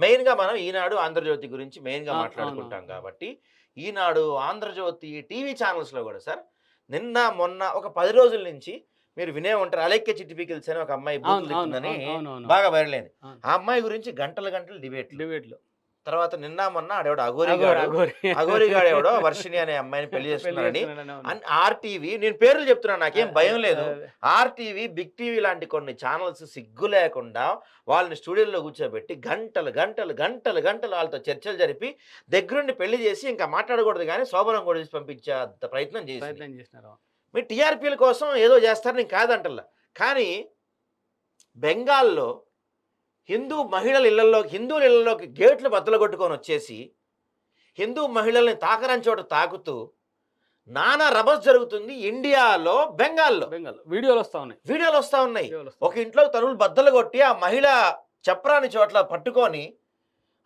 మెయిన్గా మనం ఈనాడు ఆంధ్రజ్యోతి గురించి మెయిన్గా ఆ, మాట్లాడుకుంటాం. కాబట్టి ఈనాడు ఆంధ్రజ్యోతి టీవీ ఛానల్స్లో కూడా సార్ నిన్న మొన్న ఒక పది రోజుల నుంచి మీరు వినే ఉంటారు అలెక్కే చిట్టి పికిల్స్ అని ఒక అమ్మాయి బూతులు తిట్టిందని బాగా వైరల్ అయింది. ఆ అమ్మాయి గురించి గంటల గంటలు డిబేట్ డిబేట్లు తర్వాత నిన్న మొన్న ఆడేవాడు అఘోరి అఘోరి, ఎవడో? వర్షిణి అనే అమ్మాయిని పెళ్ళి చేస్తున్నారని అవును. ఆర్టీవీ నేను పేర్లు చెప్తున్నాను నాకేం భయం లేదు. ఆర్టీవీ బిగ్ టీవీ లాంటి కొన్ని ఛానల్స్ సిగ్గు లేకుండా వాళ్ళని స్టూడియోలో కూర్చోబెట్టి గంటలు గంటలు గంటలు గంటలు వాళ్ళతో చర్చలు జరిపి దగ్గరుండి పెళ్ళి చేసి ఇంకా మాట్లాడకూడదు కానీ శోభనం కూడా చేసి పంపించే అంత ప్రయత్నం చేసి మీ టీఆర్పీల కోసం ఏదో చేస్తారు నేను కాదంటల్లా. కానీ బెంగాల్లో హిందూ మహిళల ఇళ్ళలో హిందువుల ఇళ్ళలోకి గేట్లు బద్దలు కొట్టుకొని వచ్చేసి హిందూ మహిళల్ని తాకరని చోట తాకుతూ నానా రభస్ జరుగుతుంది ఇండియాలో బెంగాల్లో. బెంగాల్ వీడియోలు వస్తా ఉన్నాయి. వీడియోలు వస్తూ ఉన్నాయి. ఒక ఇంట్లో తరువులు బద్దలు కొట్టి ఆ మహిళ చప్రాని చోట్ల పట్టుకొని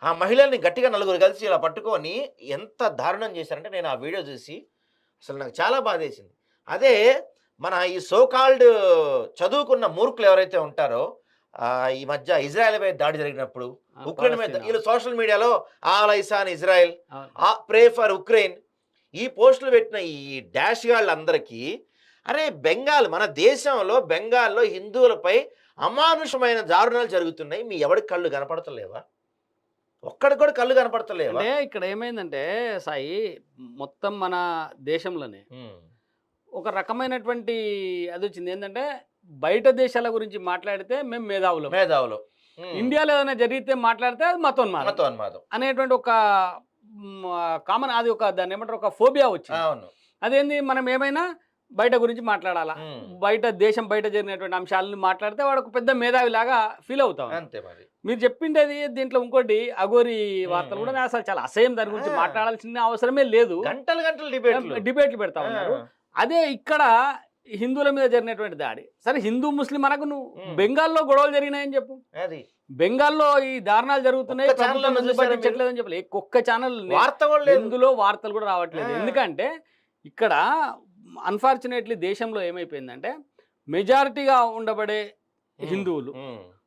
ఆ మహిళల్ని గట్టిగా నలుగురు కలిసి ఇలా పట్టుకొని ఎంత దారుణం చేశారంటే నేను ఆ వీడియో చూసి అసలు నాకు చాలా బాధేసింది. అదే మన ఈ సోకాల్డ్ చదువుకున్న మూర్ఖులు ఎవరైతే ఉంటారో ఈ మధ్య ఇజ్రాయెల్ మీద దాడి జరిగినప్పుడు ఉక్రెయిన్ మీద. వీళ్ళు సోషల్ మీడియాలో all eyes on Israel pray for Ukraine ఈ పోస్టులు పెట్టిన ఈ డాష్ గాళ్ళందరికీ అరే బెంగాల్ మన దేశంలో బెంగాల్లో హిందువులపై అమానుషమైన దారుణాలు జరుగుతున్నాయి. మీ ఎవరికి కళ్ళు కనపడతలేవా? ఒక్కడికి కూడా కళ్ళు కనపడతలేవా? అంటే ఇక్కడ ఏమైందంటే సాయి మొత్తం మన దేశంలోనే ఒక రకమైనటువంటి అది వచ్చింది. ఏంటంటే బయట దేశాల గురించి మాట్లాడితే మేము మేధావులం. మేధావులు. ఇండియాలో ఏదైనా జరిగితే మాట్లాడితే అది మతోన్మాదం. మతోన్మాదం. అనేటువంటి ఒక కామన్ అది ఒక దాన్ని ఏమంటారు? ఒక ఫోబియా వచ్చింది. అవును. అదేంది? మనం ఏమైనా బయట గురించి మాట్లాడాలా? బయట దేశం బయట జరిగినటువంటి అంశాలను మాట్లాడితే వాడు ఒక పెద్ద మేధావిలాగా ఫీల్ అవుతాం. అంతే మరి. మీరు చెప్పిండేది దీంట్లో ఇంకోటి అగోరి వార్తలు కూడా నేను అసలు చాలా అసహ్యం దాని గురించి. మాట్లాడాల్సిన అవసరమే లేదు. గంటలు గంటలు డిబేట్లు. డిబేట్లు పెడతా ఉన్నారు. అదే ఇక్కడ హిందువుల మీద జరిగినటువంటి దాడి సరే హిందూ ముస్లిం అనకు నువ్వు. బెంగాల్లో గొడవలు జరిగినాయని చెప్పు అది బెంగాల్లో ఈ దారుణాలు జరుగుతున్నాయి ఒక్క ఛానల్లో ప్రభుత్వం ఎందుకు చూసారా మీరు? పట్టించట్లేదు అని చెప్పలే ఒక్క ఛానల్ ఎందులో వార్తలు కూడా రావట్లేదు. ఎందుకంటే ఇక్కడ అన్ఫార్చునేట్లీ దేశంలో ఏమైపోయిందంటే మెజారిటీగా ఉండబడే హిందువులు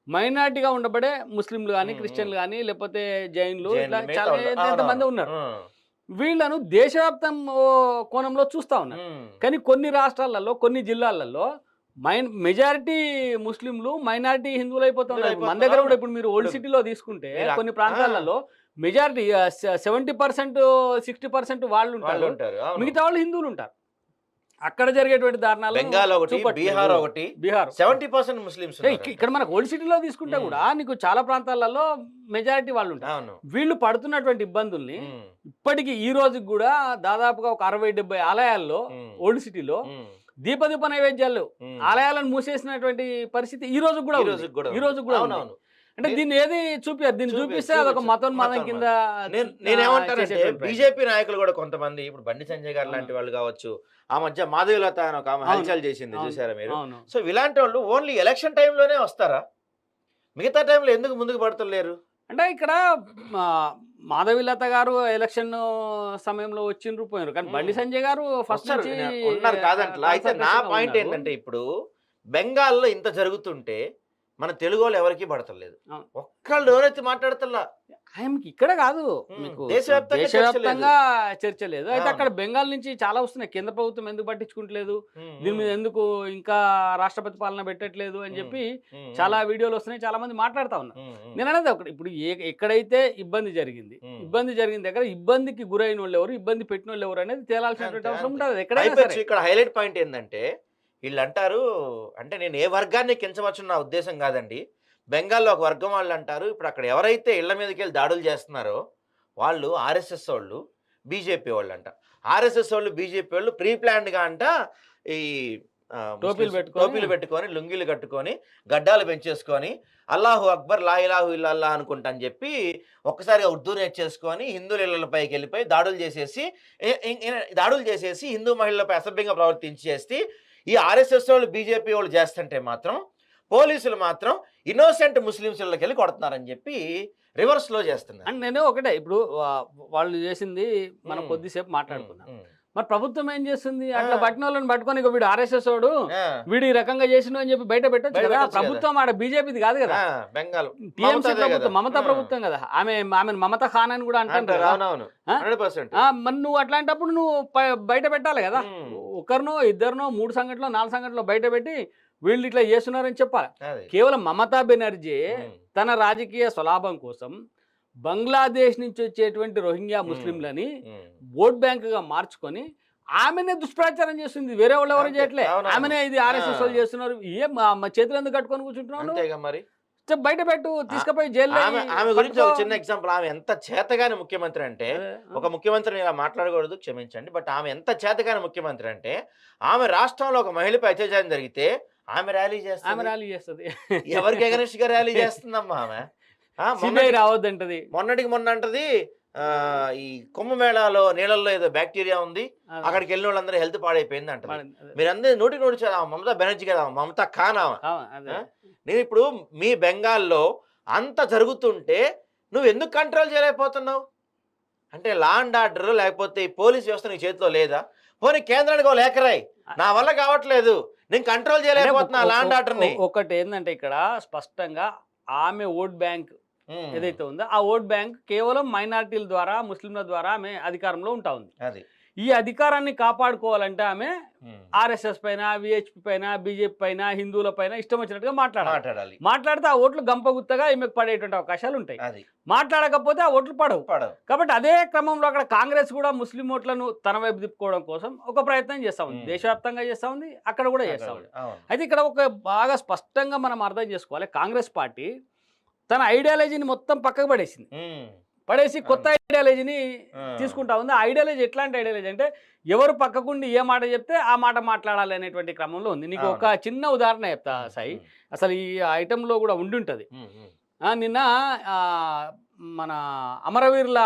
మైనారిటీగా ఉండబడే ముస్లింలు కానీ క్రిస్టియన్లు. కానీ లేకపోతే జైన్లు ఇట్లా చాలా. ఎంతమంది. ఉన్నారు ఉమ్, వీళ్ళను దేశవ్యాప్తం కోణంలో చూస్తా ఉన్నారు. కానీ కొన్ని రాష్ట్రాలలో కొన్ని జిల్లాలలో మైన్ మెజారిటీ ముస్లింలు మైనారిటీ హిందువులు అయిపోతున్నారు మన దగ్గర కూడా. ఇప్పుడు మీరు ఓల్డ్ సిటీలో తీసుకుంటే కొన్ని ప్రాంతాలలో majority seventy percent sixty percent వాళ్ళు ఉంటారు. మిగతా వాళ్ళు హిందువులు ఉంటారు అక్కడ జరిగేటువంటి దారుణాలు బెంగాల్ ఒకటి. బీహార్ ఒకటి. బీహార్. సెవెంటీ పర్సెంట్ ముస్లిమ్స్ ఇక్కడ మనకు ఓల్డ్ సిటీలో తీసుకుంటే. కూడా నీకు చాలా ప్రాంతాలలో మెజారిటీ వాళ్ళు ఉంటారు. వీళ్ళు పడుతున్నటువంటి ఇబ్బందుల్ని ఇప్పటికి ఈ రోజుకి కూడా దాదాపుగా ఒక అరవై డెబ్బై ఆలయాల్లో ఓల్డ్ సిటీలో దీపదీప నైవేద్యాలు. ఆలయాలను మూసేసినటువంటి పరిస్థితి ఈ రోజు కూడా ఈ రోజు కూడా అంటే దీన్ని ఏది చూపారు దీన్ని చూపి- చూపిస్తే అదొక. మతోన్మాదం. కింద నేనేమంటానంటే. బీజేపీ నాయకులు కూడా కొంతమంది ఇప్పుడు బండి సంజయ్ గారు లాంటి వాళ్ళు కావచ్చు ఆ మధ్య మాధవీలత అని ఒక ఆమె. హల్చల్ చేసింది. చూసారా మీరు సో ఇలాంటి వాళ్ళు ఓన్లీ ఎలక్షన్ టైంలోనే వస్తారా మిగతా టైంలో ఎందుకు ముందుకు పడతలేరు అంటే ఇక్కడ మాధవీలత గారు ఎలక్షన్ సమయంలో వచ్చిండ్రు పోయినారు కానీ బండి. సంజయ్ గారు ఫస్ట్ ఉన్నారు కాదంటలా అయితే నా పాయింట్. ఏంటంటే ఇప్పుడు బెంగాల్లో ఇంత జరుగుతుంటే మన తెలుగు వాళ్ళు ఎవరికి పడతలేదు. ఒక్కళ్ళు ఎవరైతే మాట్లాడతల్లా. ఆయనకి ఇక్కడ కాదు. మీకు దేశవ్యాప్తంగా చర్చ లేదు అయితే. అక్కడ బెంగాల్ నుంచి చాలా వస్తున్నాయి. కేంద్ర ప్రభుత్వం ఎందుకు పట్టించుకుంటలేదు? దీని మీద ఎందుకు ఇంకా రాష్ట్రపతి పాలన పెట్టట్లేదు అని. చెప్పి చాలా వీడియోలు వస్తున్నాయి. చాలా మంది మాట్లాడుతా ఉన్నారు. నేను అనేది ఒకటి. ఇప్పుడు ఏ- ఎక్కడైతే ఇబ్బంది జరిగింది. ఇబ్బంది జరిగిన దగ్గర ఇబ్బందికి గురైన వాళ్ళు ఎవరు ఇబ్బంది పెట్టిన వాళ్ళు ఎవరు అనేది తేలాల్సినటువంటి అవసరం. ఉంటుంది. ఇక్కడ హైలైట్ పాయింట్ ఏంటంటే వీళ్ళు అంటారు అంటే నేను ఏ వర్గాన్ని కించవచ్చు నా ఉద్దేశం కాదండి. బెంగాల్లో ఒక వర్గం వాళ్ళు అంటారు ఇప్పుడు అక్కడ ఎవరైతే ఇళ్ళ మీదకి వెళ్ళి దాడులు చేస్తున్నారో వాళ్ళు ఆర్ఎస్ఎస్ వాళ్ళు బీజేపీ వాళ్ళు అంట ఆర్ఎస్ఎస్ వాళ్ళు బీజేపీ వాళ్ళు ప్రీ ప్లాన్డ్గా అంట ఈ టోపీలు పెట్టుకొని- టోపీలు పెట్టుకొని లుంగీలు కట్టుకొని గడ్డాలు పెంచేసుకొని అల్లాహు అక్బర్ లా ఇలాహు ఇల్లల్లా అనుకుంటా అని చెప్పి ఒక్కసారిగా ఉర్దూ నేర్చేసుకొని హిందువుల ఇళ్ళపైకి వెళ్ళిపోయి దాడులు చేసేసి దాడులు చేసేసి హిందూ మహిళలపై అసభ్యంగా ప్రవర్తించేసి ఈ ఆర్ఎస్ఎస్ వాళ్ళు బీజేపీ వాళ్ళు చేస్తుంటే మాత్రం పోలీసులు మాత్రం ఇన్నోసెంట్ ముస్లిమ్స్ ఇళ్ళకి వెళ్ళి కొడుతున్నారని చెప్పి రివర్స్లో చేస్తున్నారు. అండ్ నేను ఒకటే ఇప్పుడు వాళ్ళు చేసింది మనం. కొద్దిసేపు మాట్లాడుకుందాం. ఉమ్, మరి ప్రభుత్వం ఏం చేస్తుంది? అట్లా. పట్టిన వాళ్ళని పట్టుకొని ఇక వీడు ఆర్ఎస్ఎస్ వాడు వీడు ఈ రకంగా చేసిన అని చెప్పి బయట పెట్టొచ్చు కదా. ప్రభుత్వం ఆడ బీజేపీది కాదు కదా. బెంగాల్. టీఎంసీ ప్రభుత్వం. మమతా. ప్రభుత్వం కదా. ఆమె ఆమె మమతా ఖాన్ అని కూడా అంటారు కదా. మరి నువ్వు అట్లాంటప్పుడు నువ్వు బయట పెట్టాలి కదా. ఒకరినో ఇద్దరినో మూడు సంఘటనలో నాలుగు సంఘటనలో బయట పెట్టి వీళ్ళు ఇట్లా చేస్తున్నారని చెప్పాలి. కేవలం మమతా బెనర్జీ తన రాజకీయ స్వలాభం కోసం బంగ్లాదేశ్ నుంచి వచ్చేటువంటి రోహింగ్యా ముస్లింలని. ఓట్ బ్యాంకుగా మార్చుకొని ఆమెనే దుష్ప్రచారం చేస్తుంది. వేరే వాళ్ళు ఎవరు చేయట్లే. ఆమెనే ఇది ఆర్ఎస్ఎస్ వాళ్ళు. చేస్తున్నారు. ఏం మా- చేతులు ఎందుకు కట్టుకొని? అంతేగా మరి? బయట పెట్టు తీసుకుపోయి జైల్లో ఆమె ఆమె గురించి ఒక. చిన్న ఎగ్జాంపుల్ ఆమె ఎంత చేతగాని ముఖ్యమంత్రి అంటే ఒక ముఖ్యమంత్రిని ఇలా మాట్లాడకూడదు క్షమించండి. బట్ ఆమె ఎంత చేతగాని ముఖ్యమంత్రి అంటే ఆమె రాష్ట్రంలో ఒక మహిళపై అత్యాచారం జరిగితే ఆమె ర్యాలీ ఆమె చేస్తుంది ర్యాలీ చేస్తుంది. ఎవరికి ఎగనెస్ట్గా ర్యాలీ చేస్తుందమ్మా ఆమె? రావద్దంటది. మొన్నటికి మొన్న అంటది ఈ కుంభమేళాలో నీళ్ళల్లో ఏదో బ్యాక్టీరియా ఉంది అక్కడికి వెళ్ళిన వాళ్ళందరూ హెల్త్ పాడైపోయింది అదే. మీరందరూ నోటి నోటి చదివా, మమతా బెనర్జీ కదా మమతా ఖాన్? నేను ఇప్పుడు మీ బెంగాల్లో అంత జరుగుతుంటే నువ్వు ఎందుకు కంట్రోల్ చేయలేకపోతున్నావు? అంటే లా అండ్ ఆర్డర్ లేకపోతే ఈ పోలీస్ వ్యవస్థ నీ చేతిలో లేదా? పోనీ కేంద్రానికి ఓ లేఖ రాయి. నా వల్ల కావట్లేదు. నేను కంట్రోల్ అంటే చేయలేకపోతున్నా ఒక- లా అండ్ ఒక- ఆర్డర్ని ఒకటి ఏంటంటే ఇక్కడ స్పష్టంగా ఆమె ఓట్ బ్యాంక్ ఏదైతే ఉందో ఆ ఓట్ బ్యాంక్ కేవలం మైనారిటీల ద్వారా ముస్లింల ద్వారా ఆమె అధికారంలో ఉంటా ఉంది. అది. ఈ అధికారాన్ని కాపాడుకోవాలంటే ఆమె. ఆర్ఎస్ఎస్ పైన విహెచ్పి పైన బీజేపీ పైన హిందువుల పైన ఇష్టం వచ్చినట్టుగా మాట్లాడాలి. మాట్లాడితే ఆ ఓట్లు గంపగుత్తగా ఈమెకు పడేటువంటి అవకాశాలు ఉంటాయి. మాట్లాడకపోతే ఆ ఓట్లు పడవు. కాబట్టి అదే క్రమంలో అక్కడ కాంగ్రెస్ కూడా ముస్లిం ఓట్లను తన వైపు తిప్పుకోవడం కోసం ఒక ప్రయత్నం చేస్తా ఉంది. దేశవ్యాప్తంగా చేస్తా ఉంది అక్కడ కూడా చేస్తా ఉంది. అయితే ఇక్కడ ఒక బాగా స్పష్టంగా మనం అర్థం చేసుకోవాలి. కాంగ్రెస్ పార్టీ తన ఐడియాలజీని మొత్తం పక్కకు పడేసింది. పడేసి కొత్త ఐడియాలజీని. తీసుకుంటా ఉంది ఆ ఐడియాలజీ ఎట్లాంటి ఐడియాలజీ అంటే ఎవరు పక్కకుండి ఏ మాట చెప్తే ఆ మాట మాట్లాడాలి అనేటువంటి క్రమంలో ఉంది నీకు ఒక చిన్న ఉదాహరణ చెప్తా సాయి. అసలు ఈ ఐటెంలో కూడా ఉండి ఉంటుంది ఉమ్, ఉమ్. ఆ, నిన్న మన అమరవీరుల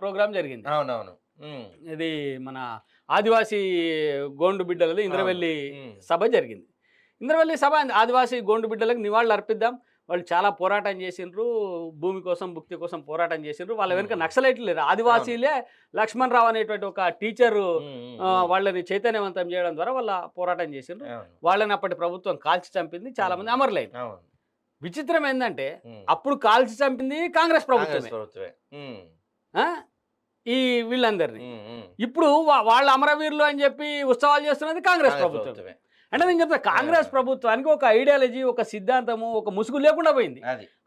ప్రోగ్రాం జరిగింది అవునవును. ఇది మన ఆదివాసీ గోండు బిడ్డలది ఇంద్రవెల్లి. సభ జరిగింది ఇంద్రవెల్లి సభ ఆదివాసీ గోండు బిడ్డలకు నివాళులు అర్పిద్దాం వాళ్ళు చాలా పోరాటం చేసిండ్రు భూమి కోసం భుక్తి కోసం పోరాటం చేసిండ్రు. వాళ్ళ వెనుక. నక్సలైట్లు లేరు. ఆదివాసీలే లక్ష్మణ్ రావు అనేటువంటి ఒక టీచరు. వాళ్ళని చైతన్యవంతం చేయడం ద్వారా వాళ్ళ పోరాటం చేసిండ్రు. వాళ్ళని అప్పటి ప్రభుత్వం కాల్చి చంపింది చాలా మంది అమరులైన. అవును. విచిత్రం ఏంటంటే. అప్పుడు కాల్చి చంపింది కాంగ్రెస్ ప్రభుత్వమే. ఆ? ఈ వీళ్ళందరినీ. ఇప్పుడు వాళ్ళ అమరవీరులు అని చెప్పి ఉత్సవాలు చేస్తున్నది కాంగ్రెస్ ప్రభుత్వం ప్రభుత్వమే. అంటే నేను చెప్తా కాంగ్రెస్. ప్రభుత్వానికి ఒక ఐడియాలజీ ఒక సిద్ధాంతము ఒక ముసుగు లేకుండా పోయింది.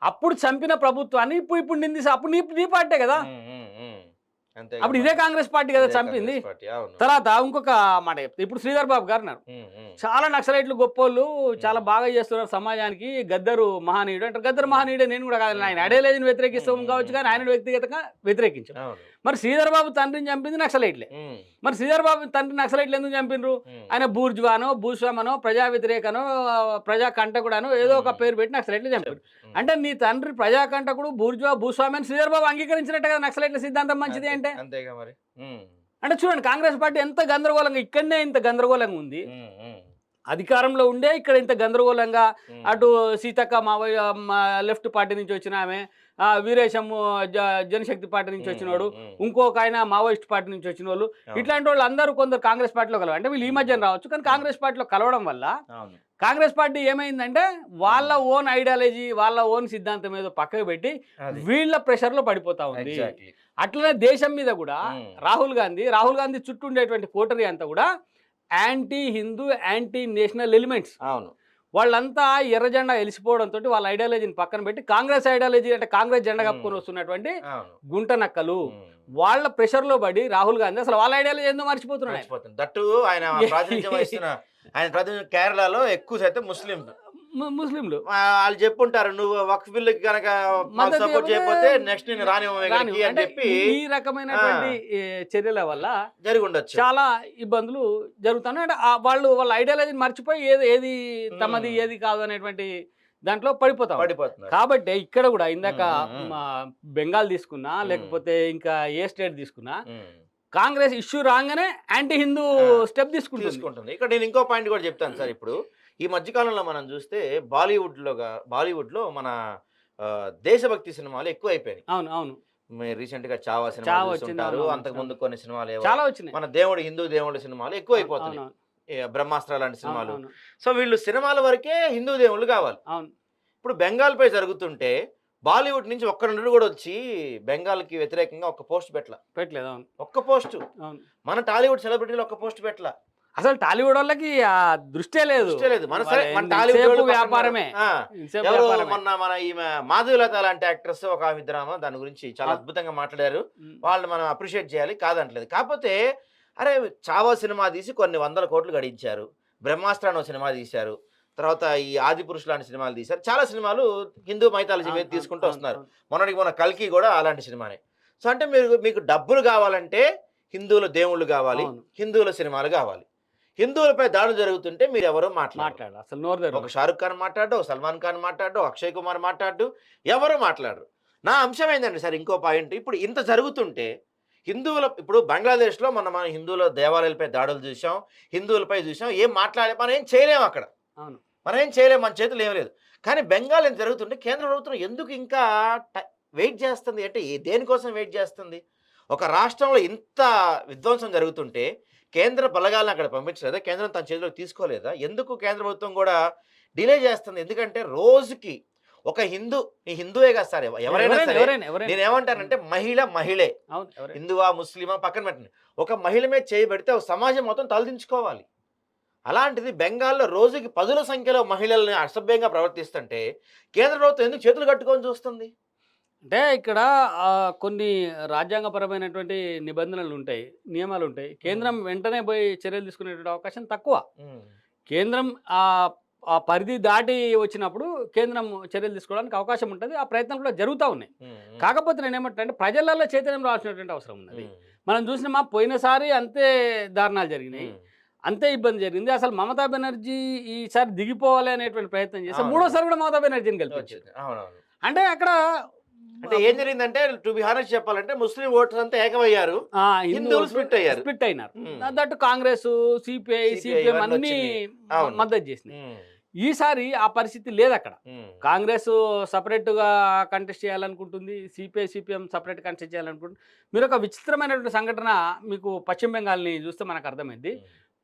అప్పుడు చంపిన ప్రభుత్వాన్ని ఇప్పుడు ఇప్పుడు నిందిసి అప్పుడు నీ నీ పార్టీ కదా. అప్పుడు. ఇదే కాంగ్రెస్ పార్టీ కదా చంపింది. తర్వాత ఇంకొక మాట చెప్తా. ఇప్పుడు శ్రీధర్ బాబు గారు ఉమ్. చాలా నక్సలైట్లు గొప్పోళ్ళు చాలా బాగా చేస్తున్నారు సమాజానికి. గద్దరు మహానీయుడు అంటే గద్దరు మహానీయుడే నేను కూడా కాదు. ఆయన అడేలేదని వ్యతిరేకిస్తాం కావచ్చు కానీ ఆయన వ్యక్తిగతంగా వ్యతిరేకించాం. అవును. మరి శ్రీధర్ బాబు తండ్రిని చంపింది నక్సలైట్లే. మరి శ్రీధర్ బాబు తండ్రి నక్సలైట్లు ఎందుకు చంపిండ్రు? ఉమ్. ఆయన బూర్జువానో భూస్వామనో ప్రజా వ్యతిరేకనో ప్రజా కంటకుడానో ఏదో ఒక. పేరు పెట్టి నక్సలైట్లు చంపారు. అంటే నీ తండ్రి ప్రజా కంటకుడు బూర్జువా భూస్వామి అని శ్రీధర్ బాబు అంగీకరించినట్టు కదా నక్సలైట్ల సిద్ధాంతం మంచిది అంటే? అంతేగా మరి. అంటే చూడండి కాంగ్రెస్ పార్టీ ఎంత గందరగోళంగా ఇక్కడనే ఇంత గందరగోళంగా ఉంది. అధికారంలో ఉండే ఇక్కడ ఇంత గందరగోళంగా. అటు సీతక్క మావయ్య మా లెఫ్ట్ పార్టీ నుంచి వచ్చిన ఆమె వీరేశము జనశక్తి పార్టీ నుంచి వచ్చినోడు. ఇంకొక ఆయన మావోయిస్ట్ పార్టీ నుంచి వచ్చిన వాళ్ళు ఇట్లాంటి వాళ్ళు అందరూ కొందరు కాంగ్రెస్ పార్టీలో కలవాలి. అంటే వీళ్ళు ఈ మధ్యన రావచ్చు కానీ కాంగ్రెస్ పార్టీలో కలవడం వల్ల కాంగ్రెస్ పార్టీ ఏమైందంటే వాళ్ళ ఓన్ ఐడియాలజీ వాళ్ళ ఓన్ సిద్ధాంతం ఏదో పక్కకు పెట్టి వీళ్ళ ప్రెషర్లో పడిపోతా ఉంది. అట్లనే దేశం మీద కూడా. రాహుల్ గాంధీ రాహుల్ గాంధీ చుట్టూ ఉండేటువంటి కోటరీ అంతా కూడా anti Hindu anti national elements. అవును. వాళ్ళంతా ఎర్ర జెండా వెలిసిపోవడంతో వాళ్ళ ఐడియాలజీని పక్కన పెట్టి కాంగ్రెస్ ఐడియాలజీ అంటే కాంగ్రెస్ జెండా కప్పుకొని. వస్తున్నటువంటి గుంట నక్కలు. వాళ్ళ ప్రెషర్లో పడి రాహుల్ గాంధీ అసలు వాళ్ళ ఐడియాలజీ ఏందో మర్చిపోతున్నాడు దట్టు ఆయన ఆయన ప్రాతినిధ్యం కేరళలో ఎక్కువ శాతం ముస్లిం ముస్లింలు. వాళ్ళు చెప్పుంటారు నువ్వు వక్ఫ్ బిల్లుకి కనుక సపోర్ట్ చేయకపోతే నెక్స్ట్ నేను రాని- అని చెప్పి ఈ రకమైనటువంటి చర్యల వల్ల జరిగి ఉండొచ్చు చాలా ఇబ్బందులు జరుగుతున్నాయి. అంటే వాళ్ళు వాళ్ళ ఐడియాలజీని మర్చిపోయి ఏది ఏది తమది. ఏది కాదు అనేటువంటి దాంట్లో పడిపోతాం. పడిపోతున్నారు. కాబట్టి ఇక్కడ కూడా ఇందాక బెంగాల్ తీసుకున్నా. లేకపోతే ఇంకా ఏ స్టేట్ తీసుకున్నా. కాంగ్రెస్ ఇష్యూ రాగానే యాంటీ హిందూ స్టెప్ తీసుకుంటుంది. ఇక్కడ నేను ఇంకో పాయింట్ కూడా చెప్తాను సార్ ఇప్పుడు. ఈ మధ్యకాలంలో మనం చూస్తే బాలీవుడ్లో బాలీవుడ్లో మన దేశభక్తి సినిమాలు ఎక్కువ అయిపోయినాయి అవును అవును. రీసెంట్గా చావా సినిమా చూస్తుంటారు అంతకు ముందు. కొన్ని సినిమాలు. చాలా వచ్చినాయి. మన దేవుడు హిందూ దేవుడు సినిమాలు ఎక్కువ అయిపోతున్నాయి బ్రహ్మాస్త్ర లాంటి సినిమాలు. సో వీళ్ళు సినిమాల వరకే హిందూ దేవుళ్ళు కావాలి. ఇప్పుడు బెంగాల్ పై జరుగుతుంటే బాలీవుడ్ నుంచి ఒక్క నుండి కూడా వచ్చి బెంగాల్కి వ్యతిరేకంగా ఒక్క పోస్ట్ పెట్టల. పెట్టలేదు అవును. ఒక్క పోస్ట్. మన టాలీవుడ్ సెలబ్రిటీలు ఒక్క పోస్ట్ పెట్టల. అసలు టాలీవుడ్ వాళ్ళకి ఆ దృష్టే లేదు. లేదు. మన సరే మన టాలీవుడ్ వ్యాపారమే. ఎవరు. మొన్న మన ఈమె మాధవీలత లాంటి యాక్ట్రెస్ ఒక ఆమె దాని గురించి చాలా. అద్భుతంగా మాట్లాడారు. వాళ్ళని మనం అప్రిషియేట్ చేయాలి కాదంటలేదు. కాకపోతే అరే చావా సినిమా తీసి కొన్ని వందల కోట్లు గడించారు. బ్రహ్మాస్త్ర అనే సినిమా తీశారు. తర్వాత ఈ ఆది పురుషు లాంటి సినిమాలు తీశారు. చాలా సినిమాలు హిందూ మైథాలజీ మీద తీసుకుంటూ వస్తున్నారు. మొన్నటికి మొన్న కల్కి కూడా అలాంటి సినిమానే. సో అంటే మీరు మీకు డబ్బులు కావాలంటే హిందువుల దేవుళ్ళు కావాలి. హిందువుల సినిమాలు కావాలి. హిందువులపై దాడులు జరుగుతుంటే మీరు ఎవరు మాట్లాడారు. మాట్లాడు అసలు నోరు. ఒక షారుఖ్ ఖాన్ మాట్లాడు ఒక సల్మాన్ ఖాన్ మాట్లాడు అక్షయ్ కుమార్ మాట్లాడు ఎవరు మాట్లాడరు. నా అంశం ఏంటండి సార్ ఇంకో పాయింట్. ఇప్పుడు ఇంత జరుగుతుంటే హిందువుల ఇప్పుడు బంగ్లాదేశ్లో మన మన హిందువుల దేవాలయాలపై దాడులు చూసాం హిందువులపై చూసాం ఏం మాట్లాడే మనం ఏం చేయలేము అక్కడ. అవును. మనం ఏం చేయలేము మన చేతులు ఏం లేదు. కానీ బెంగాల్ ఏం జరుగుతుంటే కేంద్ర ప్రభుత్వం ఎందుకు ఇంకా వెయిట్ చేస్తుంది? అంటే దేనికోసం వెయిట్ చేస్తుంది? ఒక రాష్ట్రంలో ఇంత విధ్వంసం జరుగుతుంటే కేంద్ర బలగాలను అక్కడ పంపించలేదా? కేంద్రం తన చేతిలో తీసుకోలేదా? ఎందుకు కేంద్ర ప్రభుత్వం కూడా డిలే చేస్తుంది? ఎందుకంటే రోజుకి ఒక హిందూ ఈ హిందువే కాదు సార్ ఎవ- ఎవరైనా సరే నేను ఏమంటానంటే మహిళ మహిళే. హిందువా ముస్లిమా పక్కన పెట్టండి. ఒక మహిళ మీద చేయబెడితే ఒక సమాజం మొత్తం తలదించుకోవాలి. అలాంటిది బెంగాల్లో రోజుకి పదుల సంఖ్యలో మహిళల్ని అసభ్యంగా ప్రవర్తిస్తుంటే కేంద్ర ప్రభుత్వం ఎందుకు చేతులు కట్టుకొని చూస్తుంది? అంటే ఇక్కడ ఆ, కొన్ని రాజ్యాంగపరమైనటువంటి నిబంధనలు ఉంటాయి నియమాలు ఉంటాయి కేంద్రం వెంటనే పోయి చర్యలు తీసుకునేటువంటి అవకాశం తక్కువ. కేంద్రం ఆ ఆ పరిధి దాటి వచ్చినప్పుడు కేంద్రం చర్యలు తీసుకోవడానికి అవకాశం ఉంటుంది. ఆ ప్రయత్నాలు కూడా జరుగుతూ ఉన్నాయి. కాకపోతే నేను ఏమంటే ప్రజలలో చైతన్యం రావాల్సినటువంటి అవసరం ఉన్నది మనం చూసినామా పోయినసారి అంతే దారుణాలు జరిగినాయి. అంతే ఇబ్బంది జరిగింది. అసలు మమతా బెనర్జీ ఈసారి దిగిపోవాలి అనేటువంటి ప్రయత్నం చేస్తే అవును. మూడోసారి కూడా మమతా బెనర్జీని అవునవును. అంటే అక్కడ అంటే ఏం జరిగిందంటే టు బి హానెస్ట్ చెప్పాలంటే ముస్లిం ఓటర్స్ అంతా ఏకమయ్యారు. హిందువులు split అయ్యారు. స్ప్లిట్ అయినారు. దట్టు కాంగ్రెస్ సిపిఐ సిపిఎం అన్ని. మద్దతు చేసినాయి. ఈసారి ఆ పరిస్థితి లేదు అక్కడ కాంగ్రెస్ సపరేట్గా కంటెస్ట్ చేయాలనుకుంటుంది సిపిఐ సిపిఎం సపరేట్ కంటెస్ట్ చేయాలనుకుంటుంది. మీరు ఒక విచిత్రమైనటువంటి సంఘటన మీకు పశ్చిమ బెంగాల్ని చూస్తే మనకు అర్థమైంది.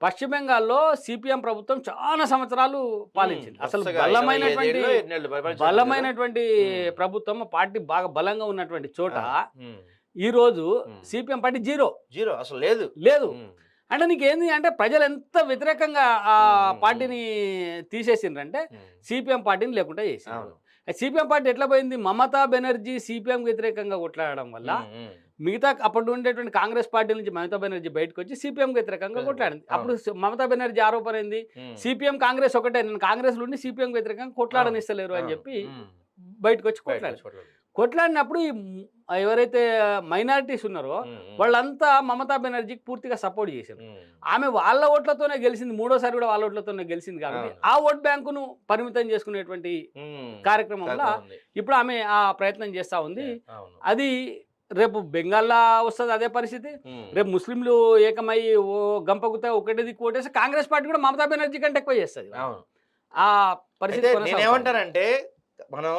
పశ్చిమ బెంగాల్లో సిపిఎం ప్రభుత్వం చాలా సంవత్సరాలు పాలించింది అసలు బలమైనటువంటి 25 ఏళ్ళు, ఎన్నేళ్ళు పరిపాలించారు కదా? బలమైనటువంటి. ప్రభుత్వం పార్టీ బాగా బలంగా ఉన్నటువంటి చోట. ఈ రోజు. సిపిఎం పార్టీ జీరో జీరో అసలు లేదు లేదు అంటే నీకు ఏంది అంటే ప్రజలు ఎంత వ్యతిరేకంగా ఆ. పార్టీని తీసేసిండ్రంటే. సిపిఎం పార్టీని లేకుండా చేసిండ్రు అవును సిపిఎం పార్టీ ఎట్లా పోయింది మమతా బెనర్జీ సిపిఎం వ్యతిరేకంగా కొట్లాడడం వల్ల. మిగతా అప్పుడు ఉండేటువంటి కాంగ్రెస్ పార్టీ నుంచి మమతా బెనర్జీ బయటకు వచ్చి సిపిఎం వ్యతిరేకంగా. కొట్లాడింది అప్పుడు మమతా బెనర్జీ ఆరోపణ ఏంది ఉమ్. సిపిఎం కాంగ్రెస్ ఒకటే నేను కాంగ్రెస్ నుండి సిపిఎం వ్యతిరేకంగా కొట్లాడనిస్తలేరు అని. చెప్పి. బయటకు వచ్చి కొట్లాడారు. కొట్లాడినప్పుడు ఈ ఎవరైతే మైనారిటీస్ ఉన్నారో. వాళ్ళంతా మమతా బెనర్జీకి పూర్తిగా సపోర్ట్ చేశారు. ఆమె వాళ్ళ ఓట్లతోనే గెలిచింది మూడోసారి కూడా వాళ్ళ ఓట్లతోనే గెలిచింది కాబట్టి. ఆ ఓట్ బ్యాంకును పరిమితం చేసుకునేటువంటి. కార్యక్రమంలో. ఇప్పుడు ఆమె ఆ ప్రయత్నం చేస్తా ఉంది అది రేపు బెంగాల్లో వస్తుంది అదే పరిస్థితి. రేపు ముస్లింలు ఏకమై ఓ గంపగుతా ఒకటి దిక్కు ఓటేస్తే కాంగ్రెస్ పార్టీ కూడా మమతా బెనర్జీ కంటే ఎక్కువ చేస్తుంది ఆ పరిస్థితి. నేనేమంటానంటే మనం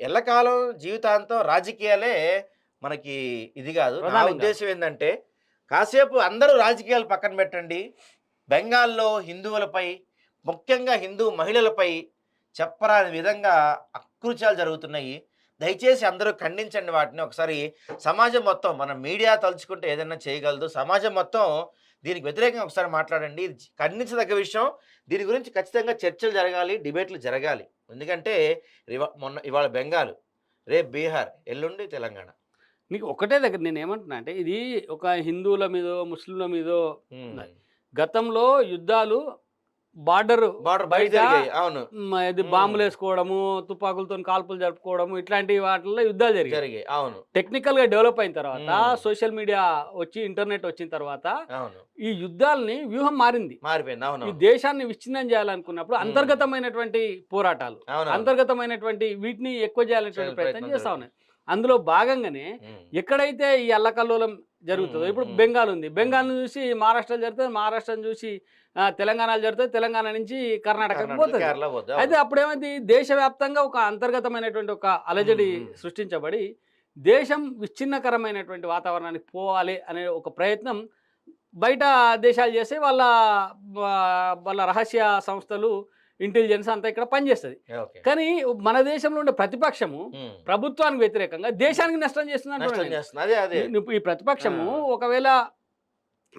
ఎల్లకాలం జీవితాంతం రాజకీయాలే మనకి ఇది కాదు నా. ఉద్దేశం ఏంటంటే కాసేపు అందరూ రాజకీయాలు పక్కన పెట్టండి బెంగాల్లో హిందువులపై ముఖ్యంగా హిందూ మహిళలపై చెప్పరాని విధంగా అకృత్యాలు జరుగుతున్నాయి దయచేసి అందరూ ఖండించండి వాటిని. ఒకసారి సమాజం మొత్తం మన మీడియా తలుచుకుంటే ఏదైనా చేయగలదు. సమాజం మొత్తం దీనికి వ్యతిరేకంగా ఒకసారి మాట్లాడండి. ఇది ఖండించదగ్గ విషయం. దీని గురించి ఖచ్చితంగా చర్చలు జరగాలి డిబేట్లు జరగాలి. ఎందుకంటే మొన్న ఇవాళ బెంగాల్ రేపు బీహార్ ఎల్లుండి తెలంగాణ. నీకు ఒకటే దగ్గర నేను ఏమంటున్నా అంటే ఇది ఒక హిందువుల మీదో ముస్లింల మీదో. గతంలో యుద్ధాలు బార్డర్ బార్డర్ బయట అవును. ఇది. బాంబులు వేసుకోవడము తుపాకులతో కాల్పులు జరుపుకోవడము ఇట్లాంటి వాటిల్లో యుద్ధాలు జరిగాయి. అవును. టెక్నికల్గా డెవలప్ అయిన తర్వాత. సోషల్ మీడియా వచ్చి ఇంటర్నెట్ వచ్చిన తర్వాత ఈ యుద్ధాలని వ్యూహం మారింది. మారిపోయింది అవును. ఈ దేశాన్ని విచ్ఛిన్నం చేయాలనుకున్నప్పుడు. అంతర్గతమైనటువంటి పోరాటాలు అంతర్గతమైనటువంటి వీటిని ఎక్కువ చేయాలనేటువంటి చేయాలి, ప్రయత్నం ప్రయత్నం చేస్తా ఉన్నాయి. అందులో భాగంగానే. ఎక్కడైతే ఈ అల్లకల్లోలం జరుగుతుందో ఇప్పుడు. బెంగాల్ ఉంది బెంగాల్ చూసి మహారాష్ట్ర జరుగుతుంది మహారాష్ట్రను చూసి తెలంగాణలో జరుగుతుంది తెలంగాణ నుంచి కర్ణాటకకు కర్ణాటక, పోతుంది అయితే అవును. అప్పుడు ఏమైంది దేశవ్యాప్తంగా ఒక అంతర్గతమైనటువంటి ఒక అలజడి. సృష్టించబడి దేశం విచ్ఛిన్నకరమైనటువంటి వాతావరణానికి పోవాలి అనే ఒక ప్రయత్నం బయట దేశాలు చేస్తే వాళ్ళ వాళ్ళ రహస్య సంస్థలు ఇంటెలిజెన్స్ అంతా ఇక్కడ పనిచేస్తుంది. కానీ మన దేశంలో ఉండే ప్రతిపక్షము ఉమ్. ప్రభుత్వానికి వ్యతిరేకంగా దేశానికి నష్టం చేస్తుంది. ఈ ప్రతిపక్షము ఆ. ఒకవేళ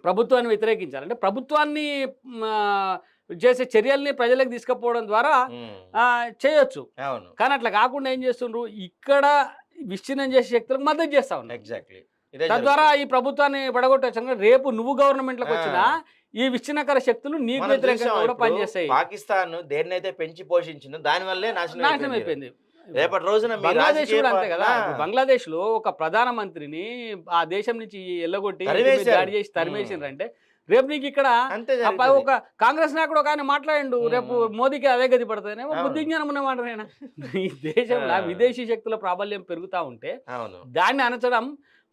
ప్రభుత్వాన్ని వ్యతిరేకించాలంటే ప్రభుత్వాన్ని చేసే చర్యల్ని ప్రజలకు తీసుకుపోవడం ద్వారా. ఆ, చేయొచ్చు. కానీ అట్లా కాకుండా ఏం చేస్తుండ్రు? ఇక్కడ విచ్ఛిన్నం చేసే శక్తులకు మద్దతు చేస్తా ఉన్నారు. ఎగ్జాక్ట్లీ తద్వారా. ఈ ప్రభుత్వాన్ని పడగొట్టచ్చు. రేపు నువ్వు గవర్నమెంట్లోకి. వచ్చినా ఈ విచ్ఛిన్నకర శక్తులు నీకు వ్యతిరేకంగా కూడా పనిచేస్తాయి పాకిస్తాన్ దేన్నైతే పెంచి పోషించిందో దాని వల్లే నాశనం నాశనం అయిపోయింది. రేపటి రోజున బంగ్లాదేశ్ కూడా అంతే కదా బంగ్లాదేశ్లో ఒక ప్రధానమంత్రిని ఆ దేశం నుంచి ఎల్లగొట్టి. దాడి చేసి తరిమేసిండ్రంటే రేపు నీకు ఇక్కడ. ఒక కాంగ్రెస్ నాయకుడు ఒక ఆయన మాట్లాడిండు. రేపు మోదీకి అదే గది అవును. బుద్ధి జ్ఞానం ఉన్నమాట నేను ఈ దేశంలో. విదేశీ శక్తుల ప్రాబల్యం పెరుగుతా ఉంటే దాన్ని అనచడం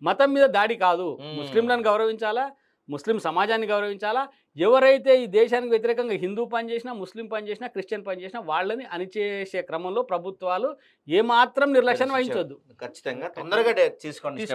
మతం మీద దాడి కాదు. ముస్లింలను గౌరవించాలా ముస్లిం సమాజాన్ని గౌరవించాలా? ఎవరైతే ఈ దేశానికి వ్యతిరేకంగా హిందూ పని చేసినా ముస్లిం పని చేసినా క్రిస్టియన్ పని చేసినా వాళ్ళని అణిచేసే క్రమంలో ప్రభుత్వాలు ఏమాత్రం నిర్లక్ష్యం వహించొద్దు. ఖచ్చితంగా. తొందరగా తీసుకోండి